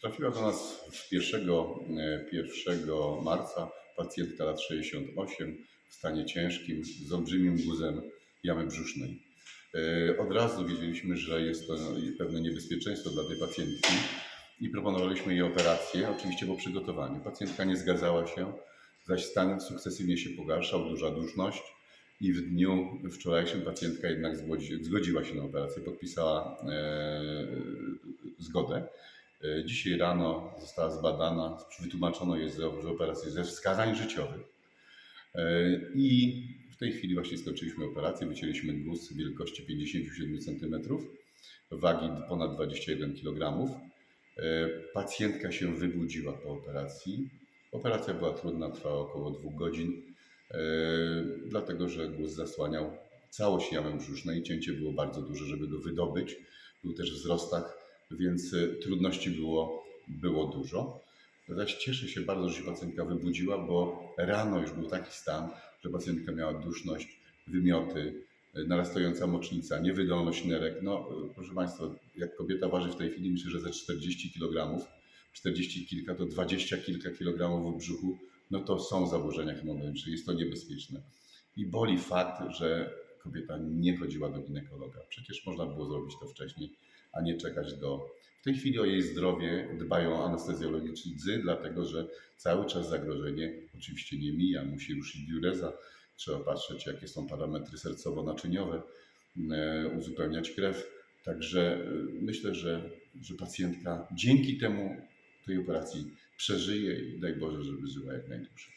Trafiła do nas w 1, e, 1 marca pacjentka lat 68 w stanie ciężkim z olbrzymim guzem jamy brzusznej. E, Od razu wiedzieliśmy, że jest to pewne niebezpieczeństwo dla tej pacjentki i proponowaliśmy jej operację, oczywiście po przygotowaniu. Pacjentka nie zgadzała się, zaś stan sukcesywnie się pogarszał, duża duszność i w dniu wczorajszym pacjentka jednak zgodzi- zgodziła się na operację, podpisała e, zgodę. E, Dzisiaj rano została zbadana, wytłumaczono jej, że operacja jest ze wskazań życiowych. E, I w tej chwili właśnie skończyliśmy operację, wycięliśmy guz wielkości 57 cm, wagi ponad 21 kg. E, Pacjentka się wybudziła po operacji. Operacja była trudna, trwała około dwóch godzin, dlatego że guz zasłaniał całość jamy brzusznej. Cięcie było bardzo duże, żeby go wydobyć. Był też wzrostach, więc e, trudności było, było dużo. Zaś cieszę się bardzo, że się pacjentka wybudziła, bo rano już był taki stan, że pacjentka miała duszność, wymioty, e, narastająca mocznica, niewydolność nerek. No, e, proszę Państwa, jak kobieta waży w tej chwili, myślę, że ze 40 kg, 40 kilka to 20 kilka kilogramów w brzuchu, no to są zaburzenia hemodynamiczne, jest to niebezpieczne. I boli fakt, że kobieta nie chodziła do ginekologa. Przecież można było zrobić to wcześniej, a nie czekać do. W tej chwili o jej zdrowie dbają anestezjologiczy, dlatego że cały czas zagrożenie oczywiście nie mija, musi ruszyć diureza, trzeba patrzeć, jakie są parametry sercowo-naczyniowe, e, uzupełniać krew. Także e, myślę, że, że pacjentka dzięki temu tej operacji przeżyje i daj Boże, żeby żyła jak najdłużej.